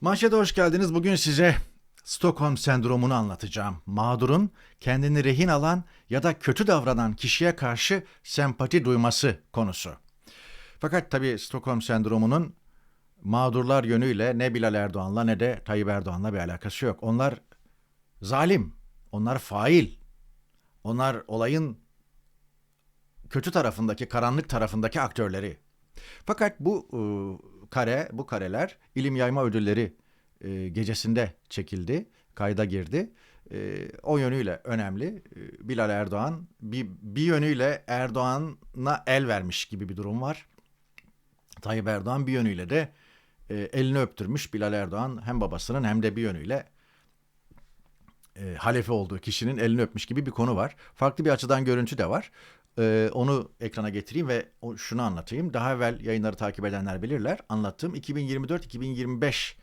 Manşete hoş geldiniz. Bugün size Stockholm sendromunu anlatacağım. Mağdurun kendini rehin alan ya da kötü davranan kişiye karşı sempati duyması konusu. Fakat tabii Stockholm sendromunun mağdurlar yönüyle ne Bilal Erdoğan'la ne de Tayyip Erdoğan'la bir alakası yok. Onlar zalim, onlar fail, onlar olayın kötü tarafındaki, karanlık tarafındaki aktörleri. Fakat bu e, kare, bu kareler ilim yayma ödülleri e, gecesinde çekildi, kayda girdi. E, o yönüyle önemli. E, Bilal Erdoğan bir, bir yönüyle Erdoğan'a el vermiş gibi bir durum var. Tayyip Erdoğan bir yönüyle de e, elini öptürmüş. Bilal Erdoğan hem babasının hem de bir yönüyle e, halefi olduğu kişinin elini öpmüş gibi bir konu var. Farklı bir açıdan görüntü de var. E, onu ekrana getireyim ve şunu anlatayım. Daha evvel yayınları takip edenler bilirler. Anlattığım 2024-2025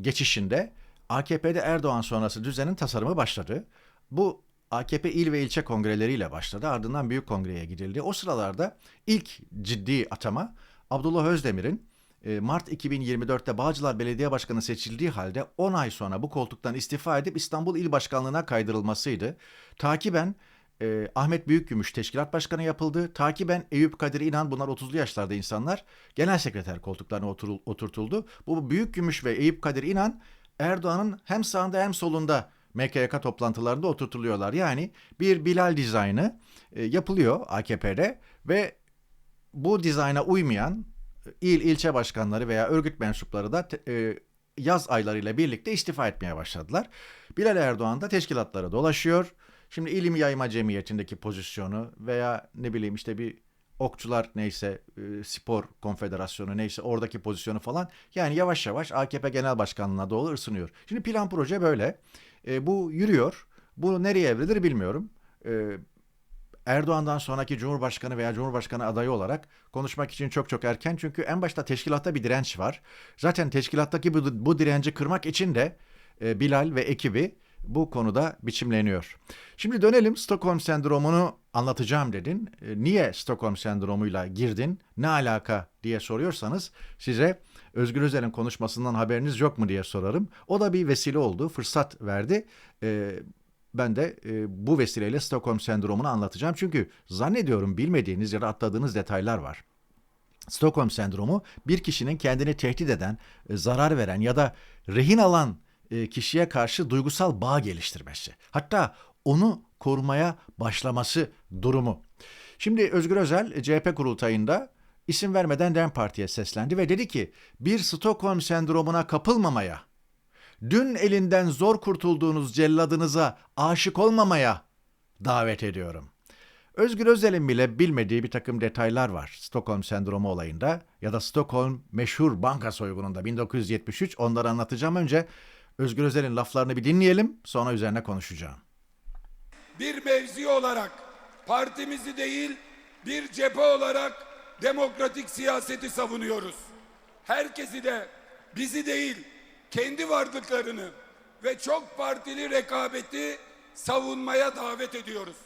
geçişinde AKP'de Erdoğan sonrası düzenin tasarımı başladı. Bu AKP il ve ilçe kongreleriyle başladı. Ardından büyük kongreye gidildi. O sıralarda ilk ciddi atama Abdullah Özdemir'in e, Mart 2024'te Bağcılar Belediye Başkanı seçildiği halde 10 ay sonra bu koltuktan istifa edip İstanbul İl Başkanlığı'na kaydırılmasıydı. Takiben e, Ahmet Büyükgümüş teşkilat başkanı yapıldı. Takiben Eyüp Kadir İnan bunlar 30'lu yaşlarda insanlar genel sekreter koltuklarına oturul, oturtuldu. Bu Büyükgümüş ve Eyüp Kadir İnan Erdoğan'ın hem sağında hem solunda MKYK toplantılarında oturtuluyorlar. Yani bir Bilal dizaynı e, yapılıyor AKP'de ve bu dizayna uymayan il ilçe başkanları veya örgüt mensupları da e, yaz aylarıyla birlikte istifa etmeye başladılar. Bilal Erdoğan da teşkilatlara dolaşıyor. Şimdi ilim yayma cemiyetindeki pozisyonu veya ne bileyim işte bir okçular neyse e, spor konfederasyonu neyse oradaki pozisyonu falan yani yavaş yavaş AKP genel başkanlığına doğru ısınıyor. Şimdi plan proje böyle. E, bu yürüyor. Bu nereye evrilir bilmiyorum. E, Erdoğan'dan sonraki Cumhurbaşkanı veya Cumhurbaşkanı adayı olarak konuşmak için çok çok erken. Çünkü en başta teşkilatta bir direnç var. Zaten teşkilattaki bu, bu direnci kırmak için de e, Bilal ve ekibi bu konuda biçimleniyor. Şimdi dönelim Stockholm sendromunu anlatacağım dedin. E, niye Stockholm sendromuyla girdin? Ne alaka diye soruyorsanız size Özgür Özel'in konuşmasından haberiniz yok mu diye sorarım. O da bir vesile oldu, fırsat verdi. E, ben de e, bu vesileyle Stockholm sendromunu anlatacağım. Çünkü zannediyorum bilmediğiniz ya da atladığınız detaylar var. Stockholm sendromu bir kişinin kendini tehdit eden, zarar veren ya da rehin alan kişiye karşı duygusal bağ geliştirmesi. Hatta onu korumaya başlaması durumu. Şimdi Özgür Özel e, CHP kurultayında isim vermeden DEM Parti'ye seslendi ve dedi ki bir Stockholm sendromuna kapılmamaya, dün elinden zor kurtulduğunuz celladınıza aşık olmamaya davet ediyorum. Özgür Özel'in bile bilmediği bir takım detaylar var Stockholm sendromu olayında ya da Stockholm meşhur banka soygununda 1973 onları anlatacağım önce Özgür Özel'in laflarını bir dinleyelim sonra üzerine konuşacağım. bir mevzi olarak partimizi değil bir cephe olarak demokratik siyaseti savunuyoruz. Herkesi de bizi değil kendi varlıklarını ve çok partili rekabeti savunmaya davet ediyoruz.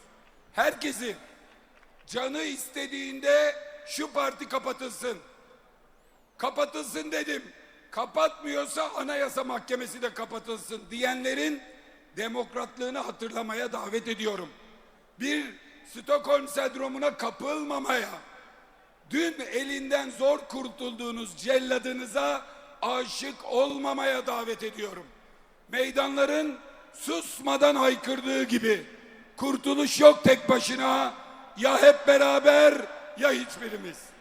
Herkesi canı istediğinde şu parti kapatılsın. Kapatılsın dedim. Kapatmıyorsa Anayasa Mahkemesi de kapatılsın diyenlerin demokratlığını hatırlamaya davet ediyorum. Bir Stockholm sendromuna kapılmamaya, dün elinden zor kurtulduğunuz celladınıza aşık olmamaya davet ediyorum. Meydanların susmadan haykırdığı gibi kurtuluş yok tek başına ya hep beraber ya hiçbirimiz.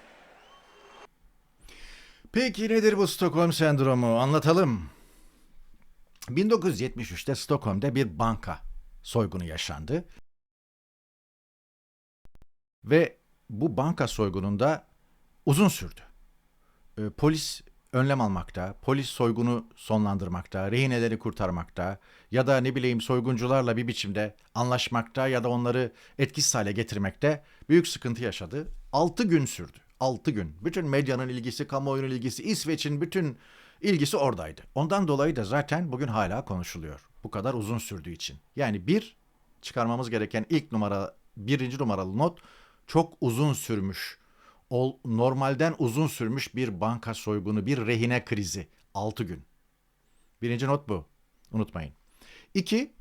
Peki nedir bu Stockholm sendromu? Anlatalım. 1973'te Stockholm'da bir banka soygunu yaşandı. Ve bu banka soygununda uzun sürdü. Ee, polis önlem almakta, polis soygunu sonlandırmakta, rehineleri kurtarmakta ya da ne bileyim soyguncularla bir biçimde anlaşmakta ya da onları etkisiz hale getirmekte büyük sıkıntı yaşadı. 6 gün sürdü. 6 gün. Bütün medyanın ilgisi, kamuoyunun ilgisi, İsveç'in bütün ilgisi oradaydı. Ondan dolayı da zaten bugün hala konuşuluyor. Bu kadar uzun sürdüğü için. Yani bir, çıkarmamız gereken ilk numara, birinci numaralı not çok uzun sürmüş. Ol, normalden uzun sürmüş bir banka soygunu, bir rehine krizi. 6 gün. Birinci not bu. Unutmayın. İki,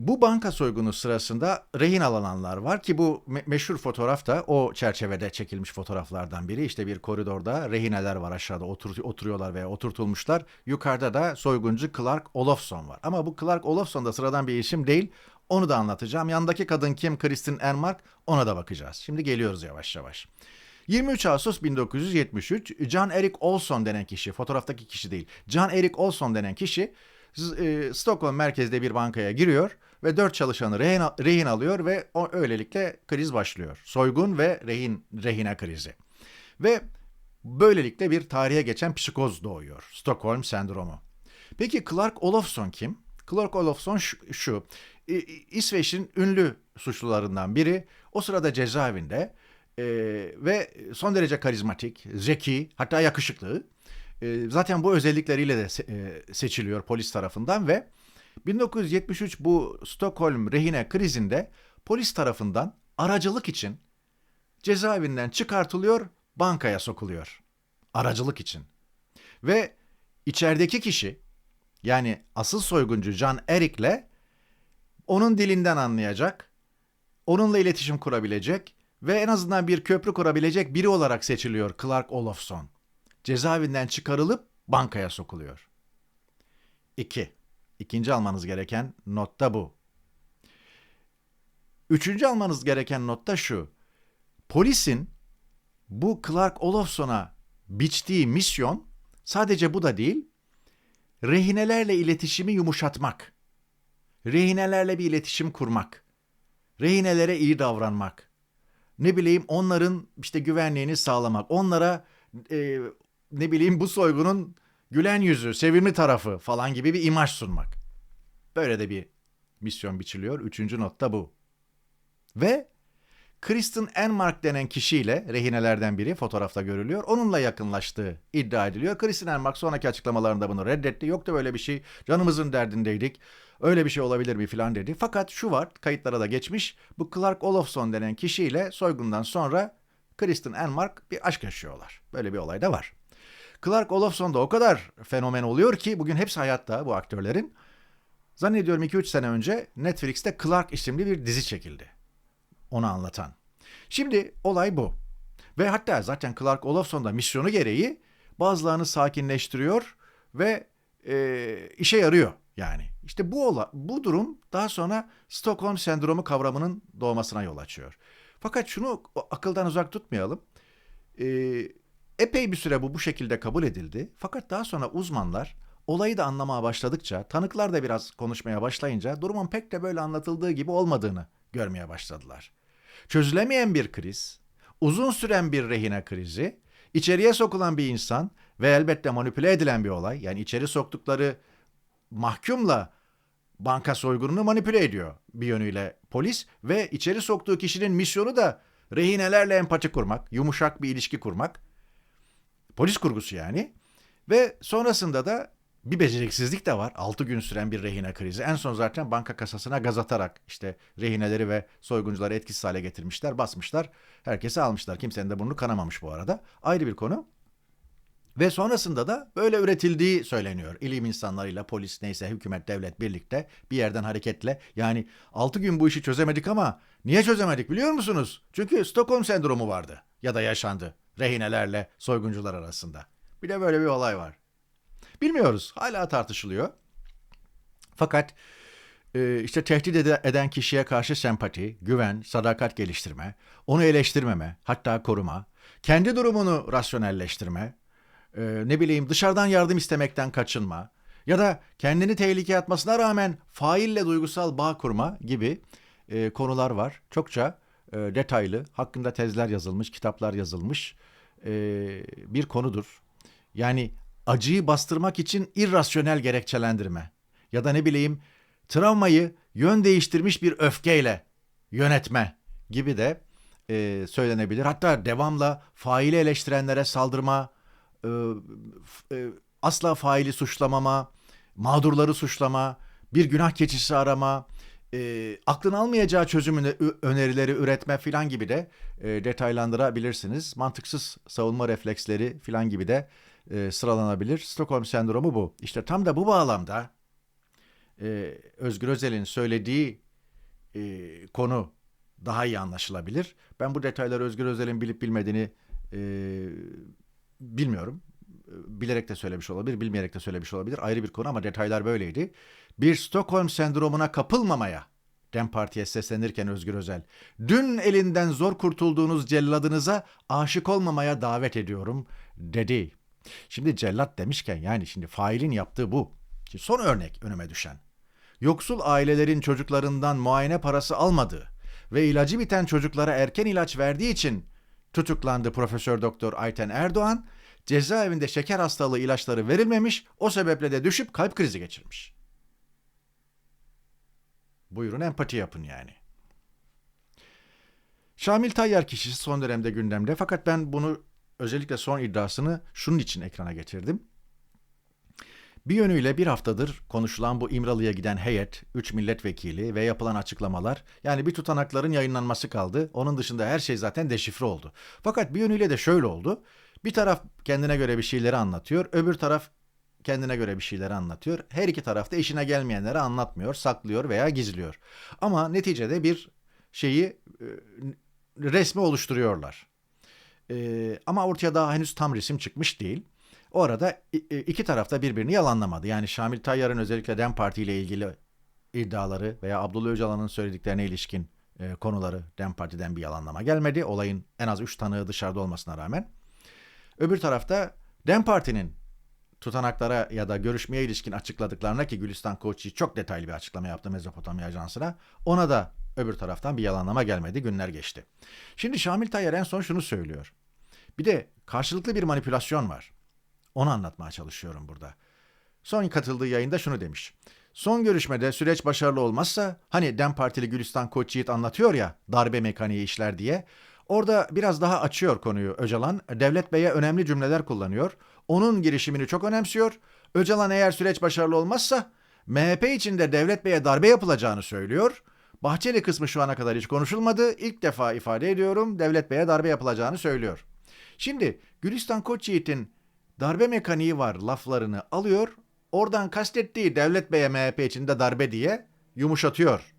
bu banka soygunu sırasında rehin alınanlar var ki bu me- meşhur fotoğraf da o çerçevede çekilmiş fotoğraflardan biri. İşte bir koridorda rehineler var aşağıda otur- oturuyorlar veya oturtulmuşlar. Yukarıda da soyguncu Clark Olofsson var. Ama bu Clark Olofsson da sıradan bir isim değil. Onu da anlatacağım. Yanındaki kadın kim? Kristin Enmark. Ona da bakacağız. Şimdi geliyoruz yavaş yavaş. 23 Ağustos 1973 John Eric Olson denen kişi, fotoğraftaki kişi değil, John Eric Olson denen kişi e, Stockholm merkezde bir bankaya giriyor ve dört çalışanı rehin, rehin alıyor ve o, öylelikle kriz başlıyor. Soygun ve rehin rehine krizi. Ve böylelikle bir tarihe geçen psikoz doğuyor. Stockholm sendromu. Peki Clark Olofsson kim? Clark Olofsson şu, şu İsveç'in ünlü suçlularından biri. O sırada cezaevinde e, ve son derece karizmatik, zeki, hatta yakışıklı. E, zaten bu özellikleriyle de se- e, seçiliyor polis tarafından ve 1973 bu Stockholm rehine krizinde polis tarafından aracılık için cezaevinden çıkartılıyor, bankaya sokuluyor. Aracılık için. Ve içerideki kişi yani asıl soyguncu John Eric'le onun dilinden anlayacak, onunla iletişim kurabilecek ve en azından bir köprü kurabilecek biri olarak seçiliyor Clark Olofsson. Cezaevinden çıkarılıp bankaya sokuluyor. 2. İkinci almanız gereken not da bu. Üçüncü almanız gereken not da şu. Polisin bu Clark Olofsson'a biçtiği misyon sadece bu da değil, rehinelerle iletişimi yumuşatmak. Rehinelerle bir iletişim kurmak. Rehinelere iyi davranmak. Ne bileyim onların işte güvenliğini sağlamak. Onlara e, ne bileyim bu soygunun gülen yüzü, sevimli tarafı falan gibi bir imaj sunmak. Böyle de bir misyon biçiliyor. Üçüncü notta bu. Ve Kristen Enmark denen kişiyle rehinelerden biri fotoğrafta görülüyor. Onunla yakınlaştığı iddia ediliyor. Kristen Enmark sonraki açıklamalarında bunu reddetti. Yoktu böyle bir şey. Canımızın derdindeydik. Öyle bir şey olabilir mi filan dedi. Fakat şu var kayıtlara da geçmiş. Bu Clark Olofsson denen kişiyle soygundan sonra Kristen Enmark bir aşk yaşıyorlar. Böyle bir olay da var. Clark Olofsson da o kadar fenomen oluyor ki bugün hepsi hayatta bu aktörlerin. Zannediyorum 2-3 sene önce Netflix'te Clark isimli bir dizi çekildi onu anlatan. Şimdi olay bu. Ve hatta zaten Clark Olofsson da misyonu gereği bazılarını sakinleştiriyor ve e, işe yarıyor yani. İşte bu ola, bu durum daha sonra Stockholm sendromu kavramının doğmasına yol açıyor. Fakat şunu akıldan uzak tutmayalım. E, epey bir süre bu bu şekilde kabul edildi. Fakat daha sonra uzmanlar olayı da anlamaya başladıkça, tanıklar da biraz konuşmaya başlayınca durumun pek de böyle anlatıldığı gibi olmadığını görmeye başladılar. Çözülemeyen bir kriz, uzun süren bir rehine krizi, içeriye sokulan bir insan ve elbette manipüle edilen bir olay. Yani içeri soktukları mahkumla banka soygununu manipüle ediyor bir yönüyle polis ve içeri soktuğu kişinin misyonu da rehinelerle empati kurmak, yumuşak bir ilişki kurmak. Polis kurgusu yani. Ve sonrasında da bir beceriksizlik de var. 6 gün süren bir rehine krizi. En son zaten banka kasasına gaz atarak işte rehineleri ve soyguncuları etkisiz hale getirmişler, basmışlar. Herkesi almışlar. Kimsenin de burnu kanamamış bu arada. Ayrı bir konu. Ve sonrasında da böyle üretildiği söyleniyor. İlim insanlarıyla polis neyse hükümet devlet birlikte bir yerden hareketle. Yani 6 gün bu işi çözemedik ama niye çözemedik biliyor musunuz? Çünkü Stockholm sendromu vardı ya da yaşandı rehinelerle soyguncular arasında. Bir de böyle bir olay var. Bilmiyoruz. Hala tartışılıyor. Fakat e, işte tehdit ede- eden kişiye karşı sempati, güven, sadakat geliştirme, onu eleştirmeme, hatta koruma, kendi durumunu rasyonelleştirme, e, ne bileyim dışarıdan yardım istemekten kaçınma ya da kendini tehlikeye atmasına rağmen faille duygusal bağ kurma gibi e, konular var. Çokça detaylı, hakkında tezler yazılmış, kitaplar yazılmış e, bir konudur. Yani acıyı bastırmak için irrasyonel gerekçelendirme ya da ne bileyim travmayı yön değiştirmiş bir öfkeyle yönetme gibi de e, söylenebilir. Hatta devamla faili eleştirenlere saldırma, e, e, asla faili suçlamama, mağdurları suçlama, bir günah keçisi arama, e, aklın almayacağı çözüm öne- önerileri üretme filan gibi de e, detaylandırabilirsiniz. Mantıksız savunma refleksleri filan gibi de e, sıralanabilir. Stockholm sendromu bu. İşte tam da bu bağlamda e, Özgür Özel'in söylediği e, konu daha iyi anlaşılabilir. Ben bu detayları Özgür Özel'in bilip bilmediğini e, bilmiyorum. Bilerek de söylemiş olabilir, bilmeyerek de söylemiş olabilir. Ayrı bir konu ama detaylar böyleydi. Bir Stockholm sendromuna kapılmamaya Dem Parti'ye seslenirken Özgür Özel, dün elinden zor kurtulduğunuz celladınıza aşık olmamaya davet ediyorum dedi. Şimdi cellat demişken yani şimdi failin yaptığı bu. Şimdi son örnek önüme düşen. Yoksul ailelerin çocuklarından muayene parası almadığı ve ilacı biten çocuklara erken ilaç verdiği için tutuklandı Profesör Doktor Ayten Erdoğan. Cezaevinde şeker hastalığı ilaçları verilmemiş, o sebeple de düşüp kalp krizi geçirmiş. Buyurun empati yapın yani. Şamil Tayyar kişisi son dönemde gündemde fakat ben bunu özellikle son iddiasını şunun için ekrana getirdim. Bir yönüyle bir haftadır konuşulan bu İmralı'ya giden heyet, 3 milletvekili ve yapılan açıklamalar, yani bir tutanakların yayınlanması kaldı. Onun dışında her şey zaten deşifre oldu. Fakat bir yönüyle de şöyle oldu. Bir taraf kendine göre bir şeyleri anlatıyor, öbür taraf kendine göre bir şeyleri anlatıyor. Her iki taraf da işine gelmeyenleri anlatmıyor, saklıyor veya gizliyor. Ama neticede bir şeyi e, resmi oluşturuyorlar. E, ama ortaya daha henüz tam resim çıkmış değil. O arada i- iki taraf da birbirini yalanlamadı. Yani Şamil Tayyar'ın özellikle DEM Parti ile ilgili iddiaları veya Abdullah Öcalan'ın söylediklerine ilişkin e, konuları DEM Parti'den bir yalanlama gelmedi. Olayın en az üç tanığı dışarıda olmasına rağmen. Öbür tarafta DEM Parti'nin tutanaklara ya da görüşmeye ilişkin açıkladıklarına ki Gülistan Koçi çok detaylı bir açıklama yaptı Mezopotamya Ajansı'na. Ona da öbür taraftan bir yalanlama gelmedi. Günler geçti. Şimdi Şamil Tayyar en son şunu söylüyor. Bir de karşılıklı bir manipülasyon var. Onu anlatmaya çalışıyorum burada. Son katıldığı yayında şunu demiş. Son görüşmede süreç başarılı olmazsa hani DEM Partili Gülistan Koçyiğit anlatıyor ya darbe mekaniği işler diye. Orada biraz daha açıyor konuyu Öcalan. Devlet Bey'e önemli cümleler kullanıyor. Onun girişimini çok önemsiyor. Öcalan eğer süreç başarılı olmazsa MHP içinde Devlet Bey'e darbe yapılacağını söylüyor. Bahçeli kısmı şu ana kadar hiç konuşulmadı. İlk defa ifade ediyorum Devlet Bey'e darbe yapılacağını söylüyor. Şimdi Gülistan Koçyiğit'in darbe mekaniği var laflarını alıyor. Oradan kastettiği Devlet Bey'e MHP içinde darbe diye yumuşatıyor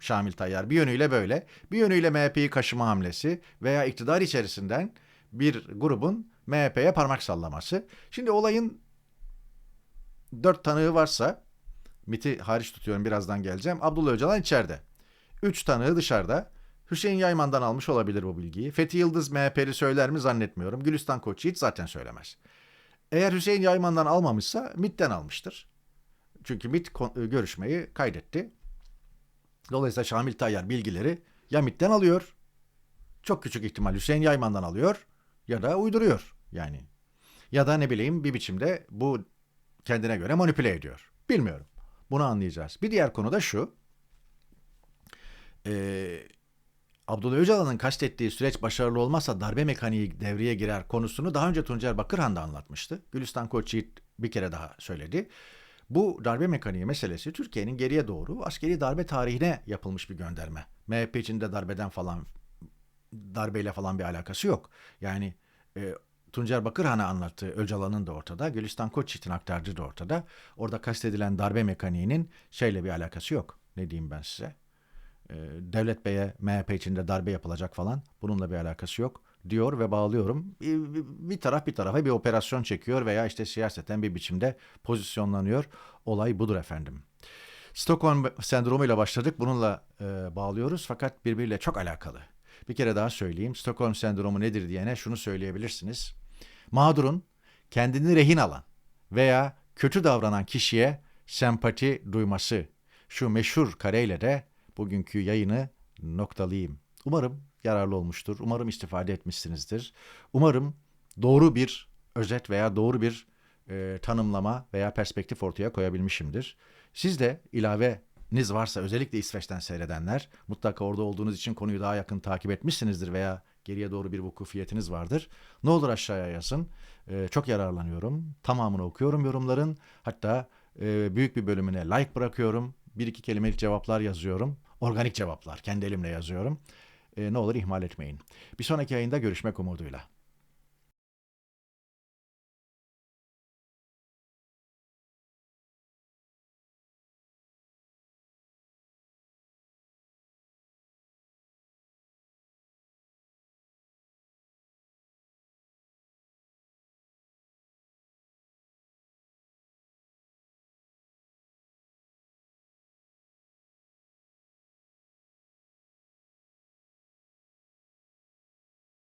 Şamil Tayyar. Bir yönüyle böyle. Bir yönüyle MHP'yi kaşıma hamlesi veya iktidar içerisinden bir grubun MHP'ye parmak sallaması. Şimdi olayın dört tanığı varsa MIT'i hariç tutuyorum birazdan geleceğim. Abdullah Öcalan içeride. Üç tanığı dışarıda. Hüseyin Yayman'dan almış olabilir bu bilgiyi. Fethi Yıldız MHP'li söyler mi zannetmiyorum. Gülistan Koçyi hiç zaten söylemez. Eğer Hüseyin Yayman'dan almamışsa MIT'ten almıştır. Çünkü MIT kon- görüşmeyi kaydetti. Dolayısıyla Şamil Tayyar bilgileri ya MIT'ten alıyor, çok küçük ihtimal Hüseyin Yayman'dan alıyor ya da uyduruyor yani. Ya da ne bileyim bir biçimde bu kendine göre manipüle ediyor. Bilmiyorum. Bunu anlayacağız. Bir diğer konu da şu. Ee, Abdullah Öcalan'ın kastettiği süreç başarılı olmazsa darbe mekaniği devreye girer konusunu daha önce Tuncer Bakırhan da anlatmıştı. Gülistan Koçyiğit bir kere daha söyledi. Bu darbe mekaniği meselesi Türkiye'nin geriye doğru askeri darbe tarihine yapılmış bir gönderme. MHP içinde darbeden falan darbeyle falan bir alakası yok. Yani e, Tuncer Bakırhan'a anlattığı Öcalan'ın da ortada, Gülistan Koçyiğit'in aktardığı da ortada. Orada kastedilen darbe mekaniğinin şeyle bir alakası yok. Ne diyeyim ben size? E, Devlet Bey'e MHP içinde darbe yapılacak falan bununla bir alakası yok diyor ve bağlıyorum. Bir, taraf bir tarafa bir operasyon çekiyor veya işte siyaseten bir biçimde pozisyonlanıyor. Olay budur efendim. Stockholm sendromuyla başladık. Bununla e, bağlıyoruz fakat birbiriyle çok alakalı. Bir kere daha söyleyeyim. Stockholm sendromu nedir diyene şunu söyleyebilirsiniz. Mağdurun kendini rehin alan veya kötü davranan kişiye sempati duyması. Şu meşhur kareyle de bugünkü yayını noktalayayım. Umarım yararlı olmuştur. Umarım istifade etmişsinizdir. Umarım doğru bir özet veya doğru bir e, tanımlama veya perspektif ortaya koyabilmişimdir. Siz de ilaveniz varsa özellikle İsveç'ten seyredenler mutlaka orada olduğunuz için konuyu daha yakın takip etmişsinizdir veya geriye doğru bir vukufiyetiniz vardır. Ne olur aşağıya yazın. E, çok yararlanıyorum. Tamamını okuyorum yorumların. Hatta e, büyük bir bölümüne like bırakıyorum. Bir iki kelimelik cevaplar yazıyorum. Organik cevaplar. Kendi elimle yazıyorum. E, ne olur ihmal etmeyin. Bir sonraki yayında görüşmek umuduyla.